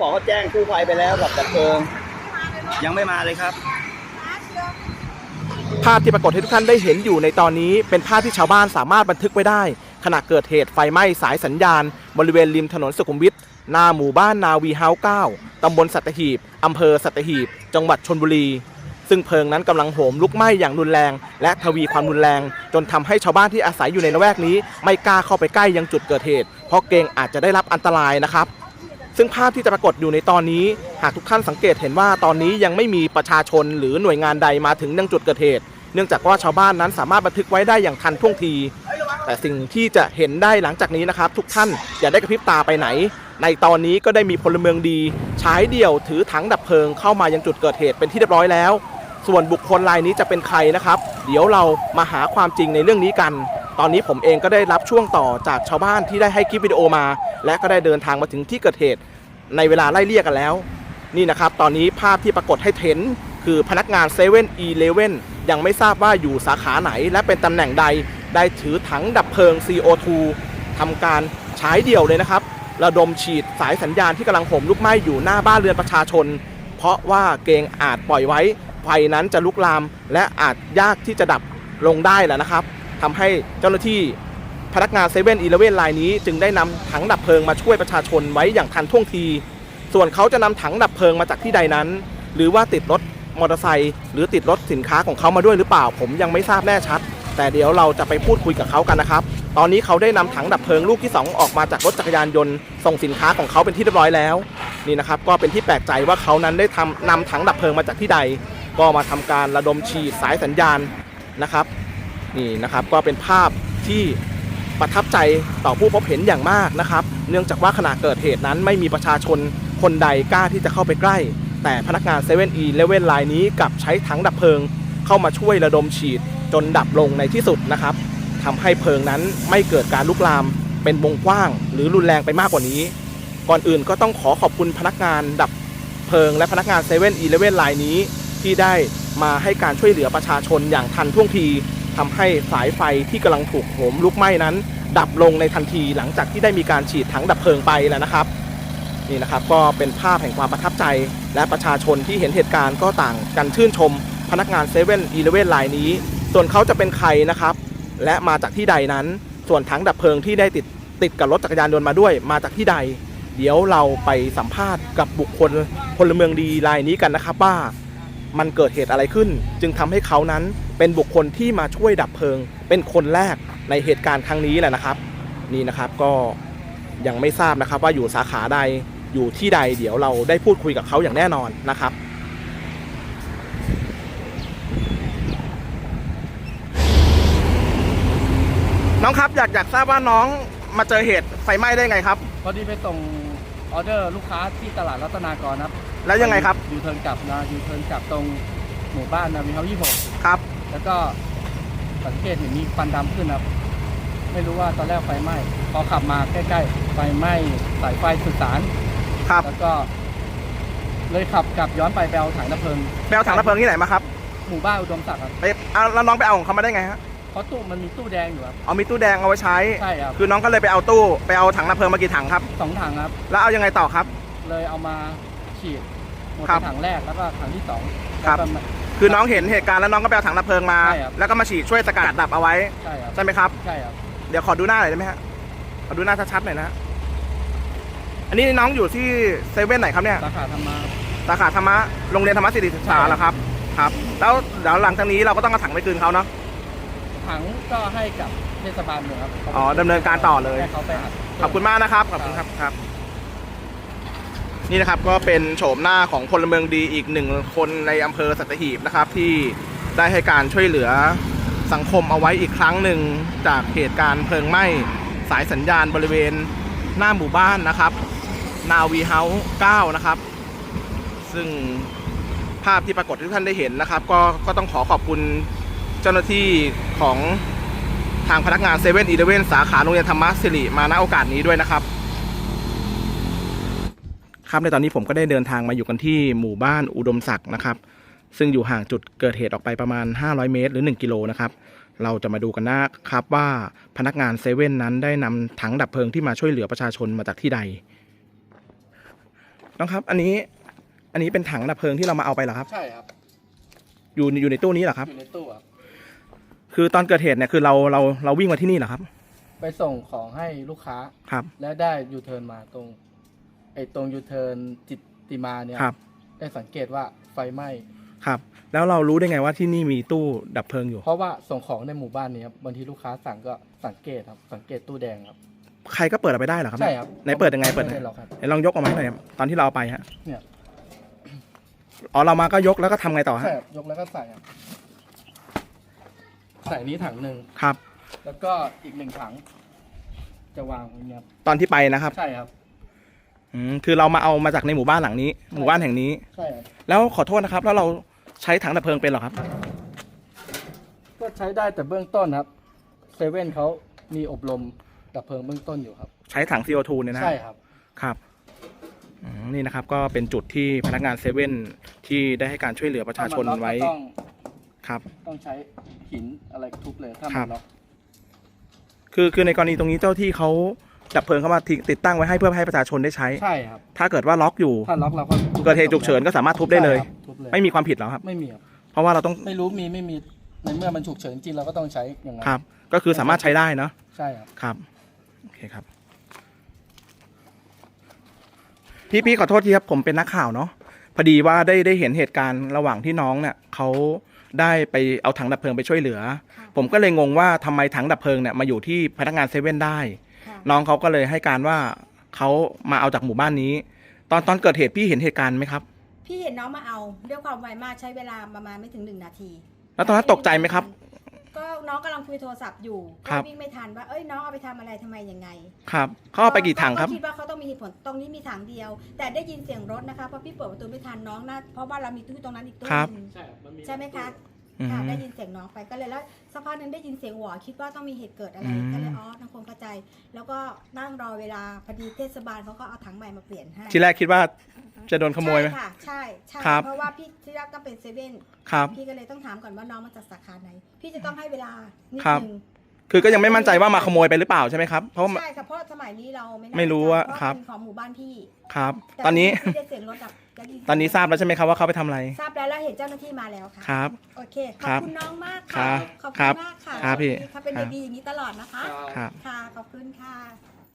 บอกเขาแจ้งกู้ภัยไปแล้วกับดับเพลิงยังไม่มาเลยครับ ภาพที่ปรากฏให้ทุกท่านได้เห็นอยู่ในตอนนี้เป็นภาพที่ชาวบ้านสามารถบันทึกไว้ได้ ขณะเกิดเหตุไฟไหม้สายสัญญาณ บริเวณริมถนนสุขุมวิทหน้าหมู่บ้านนาวีเฮาส์9ตำบลสัตหีบอำเภอสัตหีบ จังหวัดชนบุรี ซึ่งเพลิงนั้นกำลังโหมลุกไหม้อย่างรุนแรง และทวีความรุนแรง จนทำให้ชาวบ้านที่อาศัยอยู่ในละแวกนี้ ไม่กล้าเข้าไปใกล้ยังจุดเกิดเหตุ เพราะเกรงอาจจะได้รับอันตรายนะครับ ซึ่งภาพที่จะปรากฏอยู่ในตอนนี้ หากทุกท่านสังเกตเห็นว่าตอนนี้ยังไม่มีประชาชนหรือหน่วยงานใดมาถึงยังจุดเกิดเหตุ เนื่องจากว่าชาวบ้านนั้นสามารถบันทึกไว้ได้อย่างทันท่วงที แต่สิ่งที่จะเห็นได้หลังจากนี้นะครับ ทุกท่านอย่าได้กระพริบตาไปไหน ในตอนนี้ก็ได้มีพลเมืองดีใช้เดี่ยวถือถังดับเพลิงเข้ามายังจุดเกิดเหตุเป็นที่เรียบร้อยแล้ว ส่วนบุคคลรายนี้จะเป็นใครนะครับ เดี๋ยวเรามาหาความจริงในเรื่องนี้กัน ตอนนี้ผมเองก็ได้รับช่วงต่อจากชาวบ้านที่ได้ให้คลิปวิดีโอมา และก็ได้เดินทางมาถึงที่เกิดเหตุ ในเวลาไล่เลี่ยกันแล้ว นี่นะครับ ตอนนี้ภาพที่ปรากฏให้เห็นคือพนักงาน7 e เ e ่ e อยังไม่ทราบว่าอยู่สาขาไหน และเป็นตำแหน่งใดได้ถือถังดับเพลิง CO2 ทำการใช้เดี่ยวเลยนะครับ ระดมฉีดสายสัญญาณที่กำลังห่มลุกไหม้อยู่หน้าบ้านเรือนประชาชน เพราะว่าเกรงอาจปล่อยไว้ไฟนั้นจะลุกลาม และอาจยากที่จะดับลงได้แล้วนะครับ ทำให้เจ้าหน้าที่พนักงานเซเว่นอีเลเว่นรายนี้ จึงได้นำถังดับเพลิงมาช่วยประชาชนไว้อย่างทันท่วงที ส่วนเขาจะนำถังดับเพลิงมาจากที่ใดนั้น หรือว่าติดรถมอเตอร์ไซค์หรือติดรถสินค้าของเขามาด้วยหรือเปล่า ผมยังไม่ทราบแน่ชัด แต่เดี๋ยวเราจะไปพูดคุยกับเขากันนะครับ ตอนนี้เขาได้นำถังดับเพลิงลูกที่ 2 ออกมาจากรถจักรยานยนต์ส่งสินค้าของเขาเป็นที่เรียบร้อยแล้วนี่นะครับก็เป็นที่แปลกใจว่าเขานั้นได้ทำนำถังดับเพลิงมาจากที่ใด ก็มาทำการระดมฉีดสายสัญญาณนะครับ นี่นะครับก็เป็นภาพที่ประทับใจต่อผู้พบเห็นอย่างมากนะครับ เนื่องจากว่าขณะเกิดเหตุนั้นไม่มีประชาชนคนใดกล้าที่จะเข้าไปใกล้ แต่พนักงาน7 e เ e ่ e เลเว่นไลน์นี้กลับใช้ถังดับเพลิง เข้ามาช่วยระดมฉีดจนดับลงในที่สุดนะครับทำให้เพลิงนั้นไม่เกิดการลุกลามเป็นวงกว้าง หรือรุนแรงไปมากกว่านี้ ก่อนอื่นก็ต้องขอขอบคุณพนักงานดับเพลิง และพนักงาน7 e เ e ่ e เลไลน์นี้ ที่ได้มาให้การช่วยเหลือประชาชนอย่างทันท่วงที ทำให้สายไฟที่กำลังถูกโหมลุกไหม้นั้น ดับลงในทันทีหลังจากที่ได้มีการฉีดถังดับเพลิงไปแล้วนะครับนี่นะครับก็เป็นภาพแห่งความประทับใจ และประชาชนที่เห็นเหตุการณ์ก็ต่างกันชื่นชม พนักงาน7 e เ e ่ e อีเลไลน์นี้ ส่วนเขาจะเป็นใครนะครับ และมาจากที่ใดนั้น ส่วนถังดับเพลิงที่ได้ติดติดกับรถจักรยานยนต์มาด้วย มาจากที่ใด เดี๋ยวเราไปสัมภาษณ์กับบุคคลพลเมืองดีรายนี้กันนะครับว่ามันเกิดเหตุอะไรขึ้น จึงทำให้เขานั้น เป็นบุคคลที่มาช่วยดับเพลิง เป็นคนแรกในเหตุการณ์ครั้งนี้แหละนะครับ นี่นะครับก็ยังไม่ทราบนะครับว่าอยู่สาขาใดอยู่ที่ใดเดี๋ยวเราได้พูดคุยกับเขาอย่างแน่นอนนะครับน้องครับอยากอยากทราบว่าน้องมาเจอเหตุไฟไหม้ได้ไงครับ พอดีไปส่งออเดอร์ลูกค้าที่ตลาดรัตนากรครับแล้วยังไงครับยูเทิร์นกลับนะยูเทิร์นกลับตรงหมู่บ้านนาวินเฮาส์ยี่หกครับ แล้วก็สังเกตเห็นมีควันดำขึ้นครับ ไม่รู้ว่าตอนแรกไฟไหม้พอขับมาใกล้ๆ ไฟไหม้สายไฟสื่อสาร ครับแล้วก็ เลยขับกลับย้อนไปไปเอาถังดับเพลิงไปเอาถังดับเพลิงที่ไหนมาครับหมู่บ้านอุดมศักดิ์ครับไปเอาแล้วน้องไปเอาของเขามาได้ไงฮะเพราะตู้มันมีตู้แดงอยู่ครับ เอามีตู้แดงเอาไว้ใช้ ใช่ครับคือน้องก็เลยไปเอาตู้ไปเอาถังดับเพลิงมากี่ถังครับ สองถังครับ แล้วเอายังไงต่อครับ เลยเอามาฉีดหมดครัไปบถังแรกแล้วก็ถังที่สองครับ แล้วก็มา คือน้องเห็นเหตุการณ์แล้วน้องก็ไปเอาถังดับเพลิงมา ใช่ครับ แล้วก็มาฉีดช่วยสกัดดับเอาไว้ใช่ครับใช่ไหมครับ ใช่ครับเดี๋ยวขอดูหน้าหน่อยได้ไหมฮะ ขอดูหน้าชัดๆหน่อยนะฮะอันนี้น้องอยู่ที่เซเว่นไหนครับเนี่ย สาขาธรรมาสาขาธรรมะ โรงเรียนธรรมะสิริศึกษาเหรอครับ ครับ แล้วเดี๋ยวหลังจากนี้เราก็ต้องเอาถังไปคืนเขาเนาะ ถังก็ให้กับเทศบาลเมืองครับอ๋อดำเนินการต่อเลย ให้เขาไปอัด ขอบคุณมากนะครับ ขอบคุณครับครับ นี่นะครับก็เป็นโฉมหน้าของพลเมืองดีอีกหนึ่งคนในอำเภอสัตหีบนะครับ ที่ได้ให้การช่วยเหลือสังคมเอาไว้อีกครั้งหนึ่งจากเหตุการณ์เพลิงไหม้สายสัญญาณบริเวณหน้าหมู่บ้านนะครับ นาวีเฮาส์9นะครับ ซึ่งภาพที่ปรากฏที่ท่านได้เห็นนะครับ ก็ก็ต้องขอขอบคุณเจ้าหน้าที่ของทางพนักงานเซเว่นอีเลเวนสาขาโรงเรียนธรรมะสิริมาณโอกาสนี้ด้วยนะครับ ครับในตอนนี้ผมก็ได้เดินทางมาอยู่กันที่หมู่บ้านอุดมศักดิ์นะครับ ซึ่งอยู่ห่างจุดเกิดเหตุออกไปประมาณ 500 เมตร หรือ 1 กิโลนะครับเราจะมาดูกันนะครับว่าพนักงานเซเว่นนั้นได้นำถังดับเพลิงที่มาช่วยเหลือประชาชนมาจากที่ใดน้องครับ อันนี้อันนี้เป็นถังดับเพลิงที่เรามาเอาไปเหรอครับ ใช่ครับ อยู่อยู่ในตู้นี้เหรอครับ อยู่ในตู้ครับ คือตอนเกิดเหตุเนี่ยคือเราเราเราวิ่งมาที่นี่เหรอครับ ไปส่งของให้ลูกค้าครับ และได้ยูเทิร์นมาตรงไอ้ ตรงยูเทิร์นจิตติมาเนี่ยครับ ได้สังเกตว่าไฟไหม้ครับ แล้วเรารู้ได้ไงว่าที่นี่มีตู้ดับเพลิงอยู่ เพราะว่าส่งของในหมู่บ้านนี้ครับบางทีลูกค้าสั่งก็สังเกตครับ สังเกตตู้แดงครับ ใครก็เปิดเอาไปได้เหรอครับใช่ครับไหนเปิดยังไงเปิดไม่ยังไงได้หรอกครับ ไหนลองยกออกมาให้หน่อยครับตอนที่เราเอาไปฮะเนี่ย อ๋อเรามาก็ยกแล้วก็ทำไงต่อฮะใช่ครับยกแล้วก็ใส่ครับใส่นี้ถังหนึ่งครับ แล้วก็อีกหนึ่งถัง จะวางไว้เนี่ยครับตอนที่ไปนะครับ ใช่ครับ อืมคือเรามาเอามาจากในหมู่บ้านหลังนี้ หมู่บ้านแห่งนี้ ใช่ครับแล้วขอโทษนะครับ แล้วเราใช้ถังดับเพลิงเป็นเหรอครับ ก็ใช้ได้แต่เบื้องต้นครับเซเว่นเขามีอบรมดับเพลิงเบื้องต้นอยู่ครับ ใช้ถัง CO2 เนี่ยนะใช่ครับ ครับอืมนี่นะครับก็เป็นจุดที่พนักงานเซเว่นที่ได้ให้การช่วยเหลือประชาชนถ้มัล็อกไว้ก็ต้องครับ ต้องใช้หินอะไรทุบเลยถ้าครัมันบ ล็อกคือคือในกรณีตรงนี้เจ้าที่เขา ดับเพลิงเข้ามาติติดตั้งไว้ให้เพื่อให้ประชาชนได้ใช้ ใช่ครับ ถ้าเกิดว่าล็อกอยู่ ถ้าล็อกเราก็เกิดเหตุฉุกเฉินก็สามารถทุบได้เลย ใช่ครับทุบเลยไม่มีความผิดแล้วครับ ไม่มีครับเพราะว่าเราต้องไม่รู้มีไม่มีในเมื่อมันฉุกเฉินจริงเราก็ต้องใช้อย่างนั้นครับ ก็คือสามารถใช้ได้เนาะใช่ครับ ครับโอเคครับ พี่พี่ขอโทษทีครับผมเป็นนักข่าวเนาะพอดีว่าได้ได้เห็นเหตุการณ์ระหว่างที่น้องเนี่ยเขาได้ไปเอาถังดับเพลิงไปช่วยเหลือค่ะผมก็เลยงงว่าทำไมถังดับเพลิงเนี่ยมาอยู่ที่พนักงานเซเว่นได้ค่ะ น้องเขาก็เลยให้การว่าเขามาเอาจากหมู่บ้านนี้ ตอนตอนเกิดเหตุพี่เห็นเหตุการณ์ไหมครับ พี่เห็นน้องมาเอาด้วยความไวมากใช้เวลาประมาณไม่ถึงหนึ่งนาที แล้วตอนนั้นตกใจไหมครับ ก็น้องกำลังคุยโทรศัพท์อยู่ครัก็บ วิ่งไม่ทันว่าเอ้ยน้องเอาไปทำอะไรทำไมยังไงครับเขาเอาไปกี่ถังครับ ก็คิดว่าเขาต้องมีเหตุผลตรงนี้มีถังเดียว แต่ได้ยินเสียงรถนะคะเพราะพี่เปิดประตูไม่ทันน้องน่าเพราะว่าเรามีตู้ตรงนั้นอีกตู้ครับหนึง ใช่ครับมันมีใช่ไหมคะอืม ค่ะได้ยินเสียงน้องไปก็เลยแล้วสักพักหนึ่งได้ยินเสียงหวอคิดว่าต้องมีเหตุเกิดอะไรอืม ก็เลยอ๋อน้องคงเข้าใจ แล้วก็นั่งรอเวลาพอดีเทศบาลเขาก็เอาถังใหม่มาเปลี่ยนให้ทีแรกคิดว่าจะโดนขโมยไหม ใช่ค่ะใช่ใช่ครับ เพราะว่าพี่ที่แรกต้องเป็นเซเว่น ครับ พี่ก็เลยต้องถามก่อนว่าน้องมาจากสาขาไหน พี่จะต้องให้เวลานิดครับนึง คือก็ยังไม่มั่นใจว่ามาขโมยไปหรือเปล่าใช่ไหมครับ เพราะว่าใช่ค่ะเพราะสมัยนี้เราไม่น่ไม่รู้ว่าเพะครับ เป็นของหมู่บ้านพี่ครับ แต่ตอนนี้พี่ได้เสียงรถดับได้ยิตอนนี้ทราบแล้วใช่ไหมครับว่าเขาไปทำอะไรทราบแล้วแล้วเห็นเจ้าหน้าที่มาแล้วค่ะ ครับ โอเคขครัอบบคุณน้องมากครัค่ะบขอบครัคุบณมากค่ะครับพี่เขาเป็นครัเด็บกดีอย่างนี้ตลอดนะคะ ครับ ค่ะ ขอบคุณค่ะ